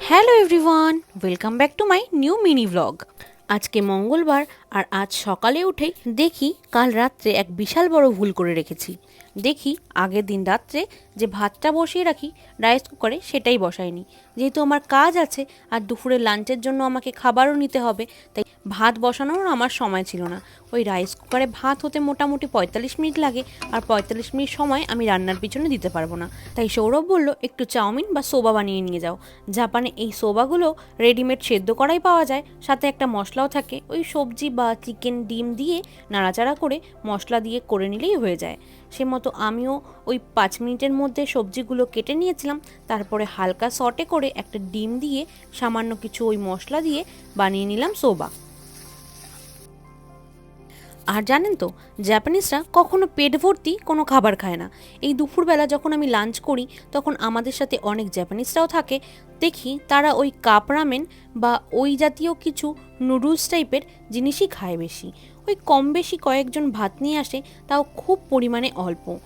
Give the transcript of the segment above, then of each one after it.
Hello everyone welcome back to my new mini blog আজকে মঙ্গলবার আর আজ সকালে উঠেই দেখি কাল রাত্রে এক বিশাল বড় ভুল করে রেখেছি। দেখি আগের দিন রাত্রে যে ভাতটা বসিয়ে রাখি, রাইস কুকারে সেটাই বসাইনি। যেহেতু আমার কাজ আছে, আর দুপুরে লাঞ্চের জন্য আমাকে খাবারও নিতে হবে, তাই ভাত বসানোর আমার সময় ছিল না। ওই রাইস কুকারে ভাত হতে মোটামুটি পঁয়তাল্লিশ মিনিট লাগে, আর পঁয়তাল্লিশ মিনিট সময় আমি রান্নার পিছনে দিতে পারব না। তাই সৌরভ বলল, একটু চাউমিন বা সোবা বানিয়ে নিয়ে যাও। জাপানে এই সোবাগুলো রেডিমেড সেদ্ধ করাই পাওয়া যায়, সাথে একটা মশলাও থাকে, ওই সবজি বা চিকেন ডিম দিয়ে নাড়াচাড়া করে মশলা দিয়ে করে নিলেই হয়ে যায়। সে মতো আমিও ওই পাঁচ মিনিটের মধ্যে সবজিগুলো কেটে নিয়েছিলাম, তারপরে হালকা সটে করে একটা ডিম দিয়ে সামান্য কিছু ওই মশলা দিয়ে বানিয়ে নিলাম সোবা। আর জানেন তো, জাপানিজরা কখনো পেট ভর্তি কোনো খাবার খায় না। এই দুপুরবেলা যখন আমি লাঞ্চ করি, তখন আমাদের সাথে অনেক জাপানিজরাও থাকে। দেখি তারা ওই কাপ রামেন বা ওই জাতীয় কিছু নুডলস টাইপের জিনিসই খায় বেশি। ওই কম বেশি কয়েকজন ভাত নিয়ে আসে, তাও খুব পরিমাণে অল্প।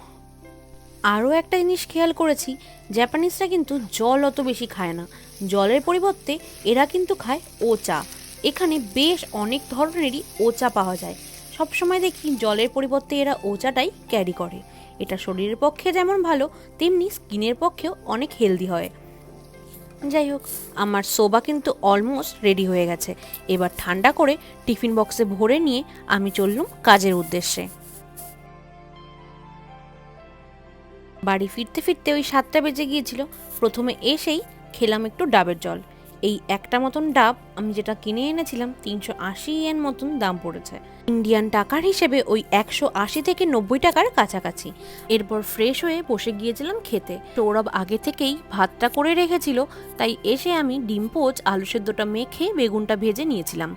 আরও একটা জিনিস খেয়াল করেছি জাপানিজরা কিন্তু জল অত বেশি খায় না। জলের পরিবর্তে এরা কিন্তু খায় ও চা এখানে বেশ অনেক ধরনেরই ও চা পাওয়া যায়। সবসময় দেখি জলের পরিবর্তে এরা ও চাটাই ক্যারি করে। এটা শরীরের পক্ষে যেমন ভালো, তেমনি স্কিনের পক্ষেও অনেক হেলদি হয়। যাই হোক, আমার সোবা কিন্তু অলমোস্ট রেডি হয়ে গেছে। এবার ঠান্ডা করে টিফিন বক্সে ভরে নিয়ে আমি চললুম কাজের উদ্দেশ্যে। বাড়ি ফিরতে ফিরতে ওই সাতটা বেজে গিয়েছিল। প্রথমে এসেই খেলাম একটু ডাবের জল। এই একটা মতন ডাব আমি যেটা কিনে এনেছিলাম, তিনশো আশি এন মতন দাম পড়েছে। ইন্ডিয়ান টাকার হিসেবে ওই একশো আশি থেকে নব্বই টাকার কাছাকাছি। এরপর ফ্রেশ হয়ে বসে গিয়েছিলাম খেতে। সৌরভ আগে থেকেই ভাতটা করে রেখেছিল, তাই এসে আমি ডিম পোচ, আলু সেদ্ধটা মেখে বেগুনটা ভেজে নিয়েছিলাম।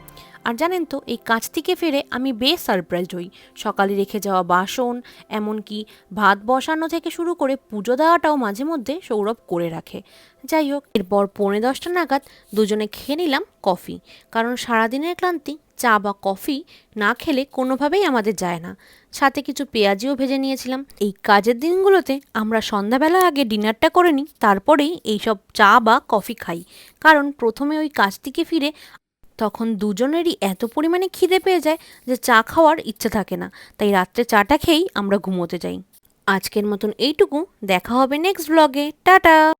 আর জানেন তো, এই কাজ থেকে ফিরে আমি বেশ সারপ্রাইজড হই। সকালে রেখে যাওয়া বাসন, এমনকি ভাত বসানো থেকে শুরু করে পুজো দেওয়াটাও মাঝে মধ্যে সৌরভ করে রাখে। যাই হোক, এরপর পৌনে দশটা নাগাদ দুজনে খেয়ে নিলাম কফি। কারণ সারাদিনের ক্লান্তি, চা বা কফি না খেলে কোনোভাবেই আমাদের যায় না। সাথে কিছু পেঁয়াজিও ভেজে নিয়েছিলাম। এই কাজের দিনগুলোতে আমরা সন্ধ্যাবেলা আগে ডিনারটা করে নিই, তারপরেই এইসব চা বা কফি খাই। কারণ প্রথমে ওই কাজ থেকে ফিরে তখন দুজনেরই এত পরিমাণে খিদে পেয়ে যায় যে চা খাওয়ার ইচ্ছে থাকে না। তাই রাত্রে চাটা খেয়েই আমরা ঘুমোতে যাই। আজকের মতন এইটুকু। দেখা হবে নেক্সট ব্লগে টাটা!